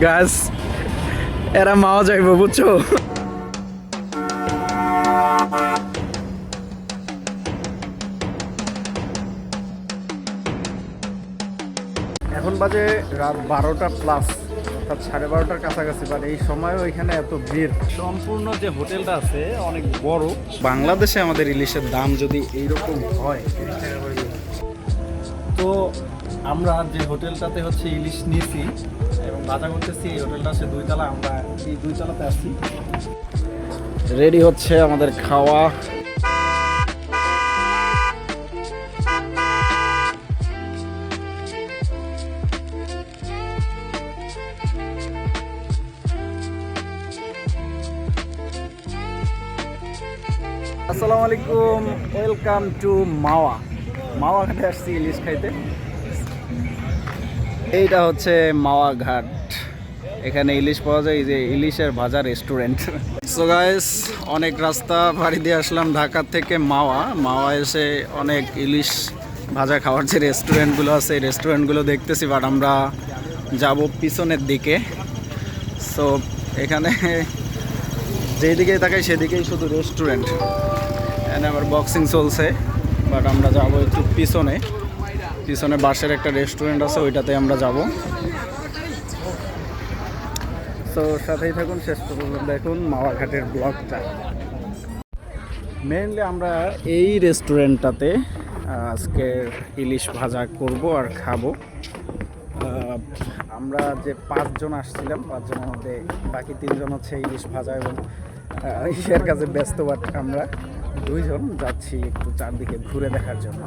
গাছ এরা মাও যাইব বুঝছ? এখন বাজে রাত বারোটা প্লাস অর্থাৎ সাড়ে বারোটার কাছাকাছি বাট এই সময়ও এখানে এত ভিড়। সম্পূর্ণ যে হোটেলটা আছে অনেক বড়। বাংলাদেশে আমাদের ইলিশের দাম যদি এইরকম হয় তো আমরা যে হোটেলটাতে হচ্ছে ইলিশ নিয়েছি এবং করতেছি হোটেলটা হচ্ছে দুইতলা, আমরা এই দুইতলাতে আছি। রেডি হচ্ছে আমাদের খাওয়া। আসসালামু আলাইকুম ওয়েলকাম টু মাওয়া। মাওয়া ঘাটে আসছি ইলিশ খাইতে। এইটা হচ্ছে মাওয়া ঘাট। এখানে ইলিশ পাওয়া যায়, এই যে ইলিশের ভাজা রেস্টুরেন্ট সো গাইস অনেক রাস্তা, বাড়ি দিয়ে আসলাম ঢাকা থেকে মাওয়া। মাওয়া এসে অনেক ইলিশ ভাজা খাওয়ার যে রেস্টুরেন্টগুলো আছে, এই রেস্টুরেন্টগুলো দেখতেছি বাট আমরা যাব পিছনের দিকে। সো এখানে যেদিকেই তাকাই, সেদিকেই শুধু রেস্টুরেন্ট এখানে আবার বক্সিং চলছে বাট আমরা যাব একটু পিছনে। পিছনে বাসের একটা রেস্টুরেন্ট আছে, ওইটাতে আমরা যাব। তো সাথেই থাকুন, শেষ পর্যন্ত দেখুন মাওয়াঘাটের ব্লগটা। মেনলি আমরা এই রেস্টুরেন্টটাতে আজকে ইলিশ ভাজা করব আর খাব। আমরা যে পাঁচজন আসছিলাম, পাঁচজনের মধ্যে বাকি তিনজন হচ্ছে ইলিশ ভাজা এবং ইসের কাছে ব্যস্ত বাট আমরা দুইজন যাচ্ছি একটু চারদিকে ঘুরে দেখার জন্য।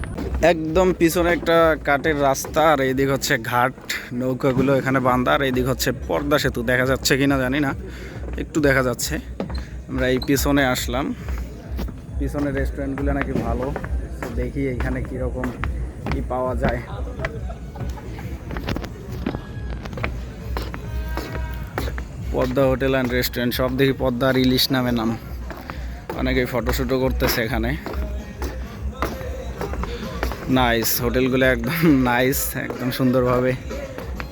একদম পিছনে একটা কাঠের রাস্তা আর এইদিক হচ্ছে ঘাট নৌকাগুলো এখানে বাঁধা আর এইদিক হচ্ছে পর্দা সেতু। দেখা যাচ্ছে কিনা জানি না একটু দেখা যাচ্ছে। আমরা এই পিছনে আসলাম। পিছনের রেস্টুরেন্টগুলো নাকি ভালো দেখি এখানে কীরকম কি পাওয়া যায়। পদ্মা হোটেল অ্যান্ড রেস্টুরেন্ট সব দেখি পদ্মা আর ইলিশ নামে নাম। অনেকেই ফটোশ্যুটও করতেছে এখানে। নাইস হোটেলগুলো একদম নাইস একদম সুন্দরভাবে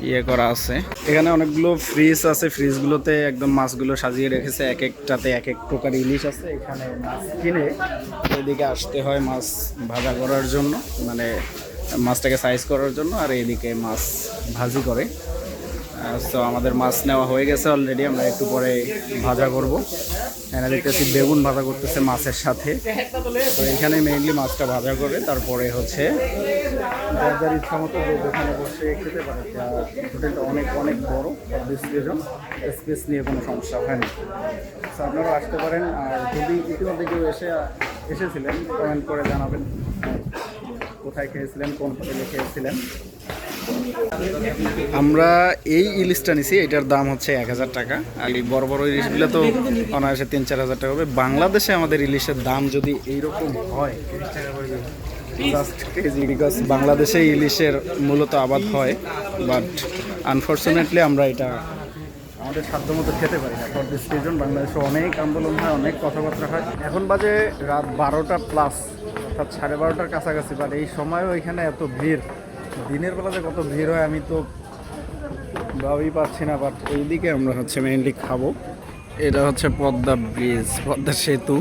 ইয়ে করা আছে। এখানে অনেকগুলো ফ্রিজ আছে ফ্রিজগুলোতে একদম মাছগুলো সাজিয়ে রেখেছে, এক একটাতে এক এক প্রকার ইলিশ আছে, এখানে মাছ কিনে এদিকে আসতে হয় মাছ ভাজা করার জন্য মানে মাছটাকে সাইজ করার জন্য, আর এদিকে মাছ ভাজি করে। তো আমাদের মাছ নেওয়া হয়ে গেছে অলরেডি আমরা একটু পরে ভাজা করব। এখানে দেখতেছি বেগুন ভাজা করতেছে মাছের সাথে। তো এখানে মেইনলি মাছটা ভাজা করে তারপরে হচ্ছে যার যার ইচ্ছা মতো যে দোকানে বসে খেতে পারে হোটেলটা অনেক অনেক বড় ডিসক্রিপশন স্পেস নিয়ে কোনো সমস্যা হয় না। তো আপনারা আসতে পারেন, আর যদি ইতিমধ্যে কেউ এসে, এসেছিলেন কমেন্ট করে জানাবেন, কোথায় খেয়েছিলেন, কোন হোটেলে খেয়েছিলেন। আমরা এই ইলিশটা নিছি, এটার দাম হচ্ছে এক হাজার টাকা। আর এই বড় বড় ইলিশগুলো তো অনায়াসে তিন চার হাজার টাকা হবে। বাংলাদেশে আমাদের ইলিশের দাম যদি এইরকম হয় বিকজ বাংলাদেশে ইলিশের মূলত আবাদ হয় বাট আনফর্চুনেটলি আমরা এটা আমাদের সাধ্য মতো খেতে পারি না। ফর দিস রিজন বাংলাদেশে অনেক আন্দোলন হয়, অনেক কথাবার্তা হয়। এখন বাজে রাত বারোটা প্লাস অর্থাৎ সাড়ে বারোটার কাছাকাছি বাট এই সময়ও এখানে এত ভিড়। দিনের বেলাতে কত ভিড় হয় আমি তো ভাবই পাচ্ছি না বাট এইদিকে আমরা হচ্ছে মেইনলি খাব। এটা হচ্ছে পদ্মা ব্রিজ পদ্মা সেতু।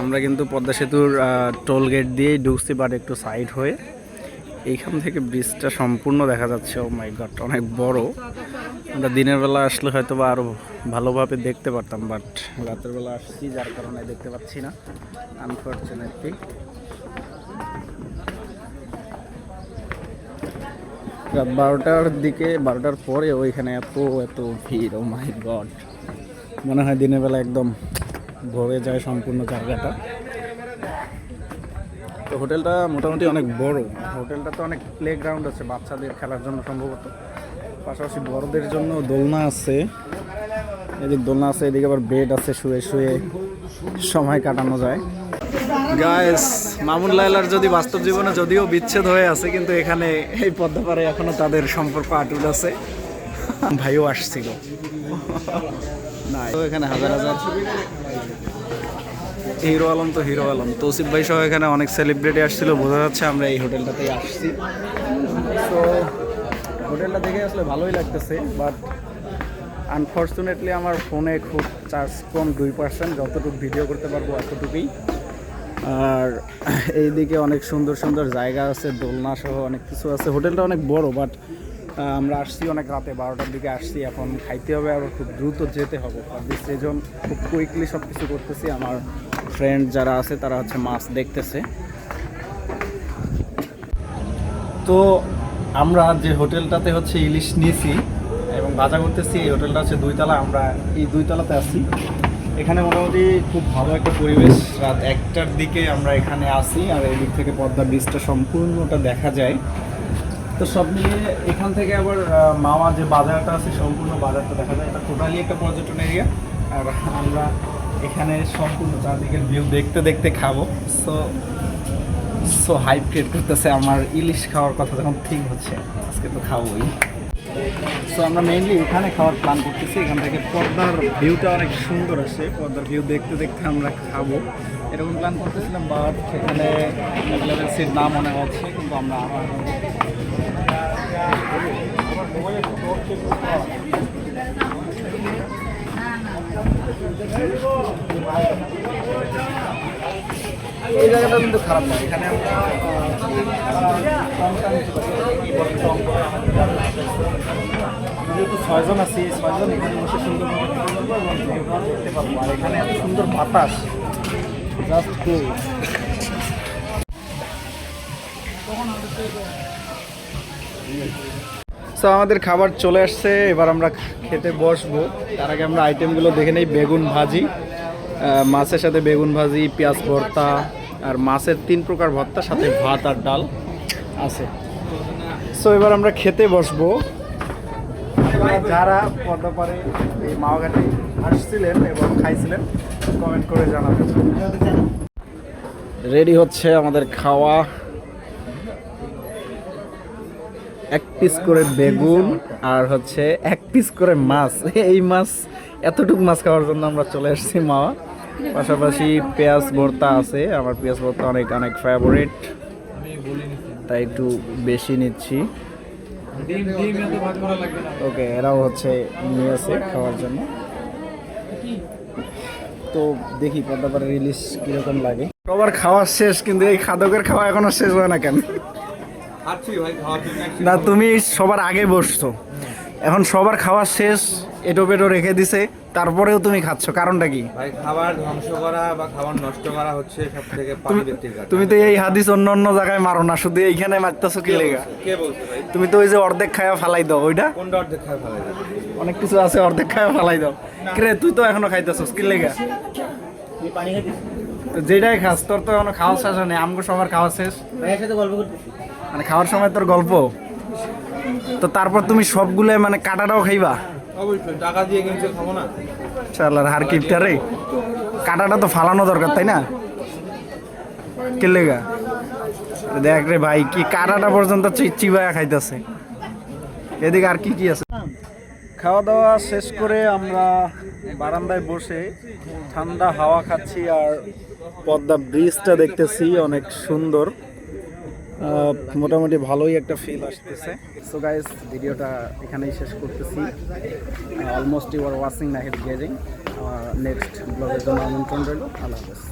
আমরা কিন্তু পদ্মা সেতুর টোল গেট দিয়েই ঢুকছি বাট একটু সাইড হয়ে। এইখান থেকে ব্রিজটা সম্পূর্ণ দেখা যাচ্ছে ও মাই গড অনেক বড়। আমরা দিনের বেলা আসলে হয়তো বা আরও ভালোভাবে দেখতে পারতাম বাট রাতের বেলা আসছি, যার কারণে দেখতে পাচ্ছি না আনফর্চুনেটলি রাত বারোটার দিকে, বারোটার পরে ওইখানে এত এত ভিড় ও মাই গড মনে হয় দিনের বেলা একদম ভরে যায় সম্পূর্ণ জায়গাটা। তো হোটেলটা মোটামুটি অনেক বড়। হোটেলটা তো অনেক প্লে গ্রাউন্ড আছে, বাচ্চাদের খেলার জন্য সম্ভবত। পাশাপাশি বড়দের জন্য দোলনা আছে। এদিক দোলনা আছে, এদিকে আবার বেড আছে, শুয়ে শুয়ে সময় কাটানো যায়। গায়েস মামুন লাইলার যদি বাস্তব জীবনে যদিও বিচ্ছেদ হয়ে আছে কিন্তু এখানে এই পদ্মাপাড়ে এখনও তাদের সম্পর্ক আটুল আছে। ভাইও আসছিল। না তো এখানে হাজার হাজার হিরো আলম তো হিরো আলম। তৌসিফ ভাই সহ এখানে অনেক সেলিব্রিটি আসছিল বোঝা যাচ্ছে আমরা এই হোটেলটাতেই আসছি। তো হোটেলটা দেখে আসলে ভালোই লাগতেছে বাট আনফর্চুনেটলি আমার ফোনে খুব চার্জ কম দুই পার্সেন্ট যতটুকু ভিডিও করতে পারব এতটুকুই। আর এইদিকে অনেক সুন্দর সুন্দর জায়গা আছে, দোলনা সহ অনেক কিছু আছে। হোটেলটা অনেক বড় বাট আমরা আসছি অনেক রাতে, বারোটার দিকে আসছি, এখন খাইতে হবে আর খুব দ্রুত যেতে হবে। সেজন খুব কুইকলি সব কিছু করতেছি। আমার ফ্রেন্ড যারা আছে, তারা হচ্ছে মাছ দেখতেছে। তো আমরা যে হোটেলটাতে হচ্ছে ইলিশ নিয়েছি এবং বাজা করতেছি, এই হোটেলটা হচ্ছে দুইতলা, আমরা এই দুইতলাতে আছি। এখানে মোটামুটি খুব ভালো একটা পরিবেশ। রাত একটার দিকে আমরা এখানে আসি, আর এই দিক থেকে পদ্মা বীজটা সম্পূর্ণটা দেখা যায়। তো সব মিলিয়ে এখান থেকে আবার মামা যে বাজারটা আছে, সম্পূর্ণ বাজারটা দেখা যায়। এটা টোটালি একটা পর্যটন এরিয়া আর আমরা এখানে সম্পূর্ণ চারদিকের ভিউ দেখতে দেখতে খাব। সো সো হাইপ ক্রিয়েট করতেছে আমার ইলিশ খাওয়ার কথা যখন ঠিক হচ্ছে, আজকে তো খাবোই। সো আমরা মেইনলি এখানে খাওয়ার প্ল্যান করতেছি। এখান থেকে পদ্মার ভিউটা অনেক সুন্দর আসে পদ্মার ভিউ দেখতে দেখতে আমরা খাব। এরকম প্ল্যান করতেছিলাম বাট সেখানে সিট না মনে হচ্ছে, কিন্তু আমরা এই জায়গাটা কিন্তু খারাপ না। এখানে আমরা যেহেতু ছয়জন আছি, এই ছয়জন এখানে বসে সুন্দর এবং ভিউটা পারব। আর এখানে এত সুন্দর বাতাস সো আমাদের খাবার চলে আসছে, এবার আমরা খেতে বসবো। তার আগে আমরা আইটেমগুলো দেখে নেই, বেগুন ভাজি মাছের সাথে বেগুন ভাজি, পেঁয়াজ ভর্তা, আর মাছের তিন প্রকার ভর্তা, সাথে ভাত আর ডাল আছে। সো এবার আমরা খেতে বসবো। যারা পদ্মাপাড়ে এই মাওঘাটে আসছিলেন এবং খাইছিলেন কমেন্ট করে জানাবেন। রেডি হচ্ছে আমাদের খাওয়া। এক পিস করে বেগুন আর হচ্ছে এক পিস করে মাছ। এই মাছ, এতটুকু মাছ খাওয়ার জন্য আমরা চলে আসছি মাওয়া। পাশাপাশি পেঁয়াজ ভর্তা আছে। আমার পেঁয়াজ ভর্তা অনেক অনেক ফেভারিট তাই একটু বেশি নিচ্ছি। ওকে এরাও হচ্ছে নিয়েছে খাওয়ার জন্য। তো দেখি পদ্মাপাড়া রিলিজ কীরকম লাগে। সবার খাওয়া শেষ কিন্তু এই খাদকের খাওয়া এখনও শেষ হয় না কেন? না তুমি সবার আগে বসছো। এখন সবার খাওয়া শেষ এটো পেটো রেখে দিছে তারপরেও তুমি খাচ্ছ কারণটা কি? ভাই খাবার ধ্বংস করা বা খাবার নষ্ট করা হচ্ছে সব থেকে। তুমি তো এই হাদিস অন্য অন্য জায়গায় মারো না শুধু এইখানে মারতেছো কি লেগা? কে বলছে ভাই? তুমি তো ওই যে অর্ধেক খায়া ফালাই দাও ওইটা? কোনটা অর্ধেক খায় ফেলাই যাবে অনেক কিছু আছে অর্ধেক খায়া ফালাই দাও। কিরে তুই তো এখনও খাইতেছস কি লেগা? তো যেটাই খাস তোর তো এখনও খাওয়া শেষ হয়নি আমগো সবার খাওয়া শেষ। সাথে গল্প মানে খাওয়ার সময় তোর গল্প? তো তারপর তুমি সবগুলো মানে কাটাটাও খাইবা? অবশ্যই টাকা দিয়ে কিনছে খাব না। চালার হার কিপটা রে। কাটাটা তো ফালানো দরকার তাই না? কেলেগা? দেখ রে ভাই কি কাটাটা পর্যন্ত চিবায়া খাইতেছে। এদিকে আর কি কি আছে? খাওয়া দাওয়া শেষ করে আমরা বারান্দায় বসে ঠান্ডা হাওয়া খাচ্ছি আর পদ্মা ব্রিজটা দেখতেছি অনেক সুন্দর। মোটামুটি ভালোই একটা ফিল আসতেছে। সো গাইস ভিডিওটা এখানেই শেষ করতেছি। Almost you are watching Nahid gazing next ব্লগের জন্য আমন্ত্রণ রইল। আল্লাহ হাফেজ।